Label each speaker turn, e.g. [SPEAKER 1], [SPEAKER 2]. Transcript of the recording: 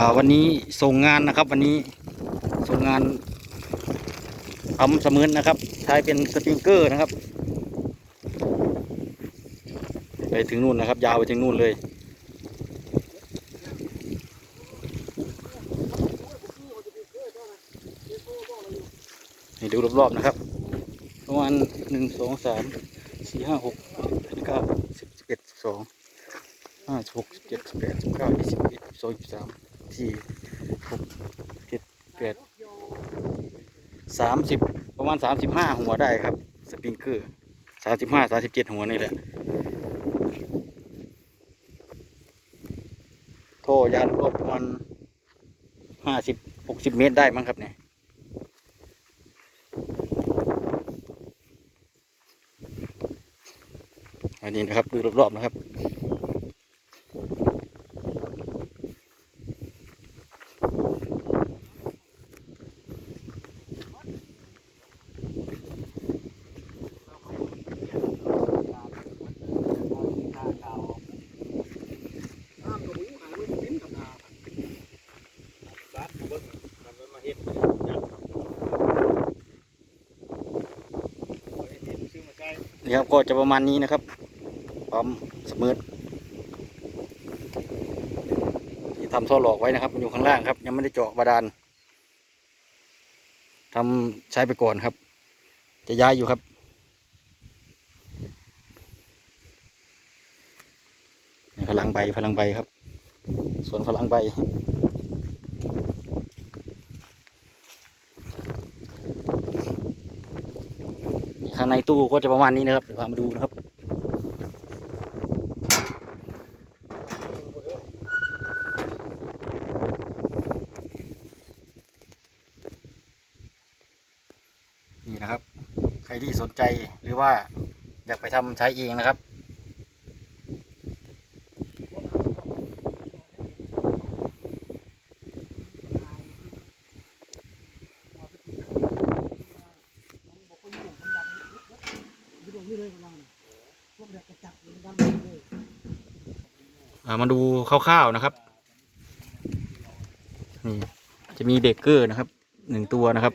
[SPEAKER 1] ่าวันนี้ส่งงานนะครับ วันนี้ส่งงานทำเสมือนนะครับ ใช้เป็นสปริงเกอร์นะครับ ไปถึงนู่นนะครับ ยาวไปถึงนู่นเลยให้ดูรอบๆนะครับประมาณหนึ่งสองสามสี่ห้าหกเจ็ดเก้าสิบสิบเอ็ดสิบสองห้าสิบหกสิบเจ็ดสิบแปดสิบเก้ายี่สิบยี่สิบสองยี่สิบสาม สี่หกเจ็ดแปดสามสิบประมาณสามสิบห้าหัวได้ครับ สปริงเกอร์สามสิบห้าสามสิบเจ็ดหัวนี่แหละโทยานรวบประมาณห้าสิบหกสิบเมตรได้มั้งครับเนี่ยอันนี้นะครับดูรอบๆนะครับ นี่ครับก็จะประมาณนี้นะครับปั๊มสมืดที่ทำท่อหลอกไว้นะครับ มันอยู่ข้างล่างครับ ยังไม่ได้เจาะบาดาลทำใช้ไปก่อนครับ จะย้ายอยู่ครับพลังใบพลังใบครับ ส่วนพลังใบ ข้างในตู้ก็จะประมาณนี้นะครับเดี๋ยวพามาดูนะครับนี่นะครับ ใครที่สนใจหรือว่าอยากไปทำใช้เองนะครับ มาดูคร่าวๆนะครับนี่จะมีเบเกอร์นะครับหนึ่งตัวนะครับ